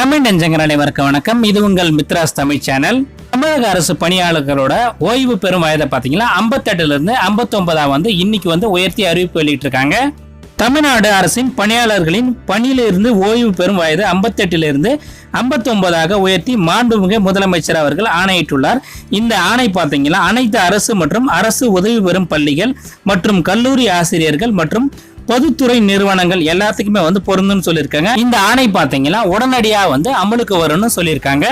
தமிழ் நெஞ்சங்கள் அனைவருக்கும் வணக்கம். இது உங்கள் மித்ராஸ் தமிழ் சேனல். தமிழக அரசு பணியாளர்களோட ஓய்வு பெறும் வயதை பார்த்தீங்கன்னா ஐம்பத்தெட்டுல இருந்து ஐம்பத்தொன்பதா வந்து இன்னைக்கு வந்து உயர்த்தி அறிவிப்பு வெளியிட்டிருக்காங்க. தமிழ்நாடு அரசின் பணியாளர்களின் பணியிலிருந்து ஓய்வு பெறும் வயது 58 இருந்து 59ஆக உயர்த்தி மாண்புமிகு முதலமைச்சர் அவர்கள் ஆணையிட்டுள்ளார். இந்த ஆணை பார்த்தீங்கன்னா அனைத்து அரசு மற்றும் அரசு உதவி பெறும் பள்ளிகள் மற்றும் கல்லூரி ஆசிரியர்கள் மற்றும் பொதுத்துறை நிறுவனங்கள் எல்லாத்துக்குமே வந்து பொருந்தும்னு சொல்லியிருக்காங்க. இந்த ஆணை பார்த்தீங்கன்னா உடனடியாக வந்து அமலுக்கு வரும்னு சொல்லியிருக்காங்க.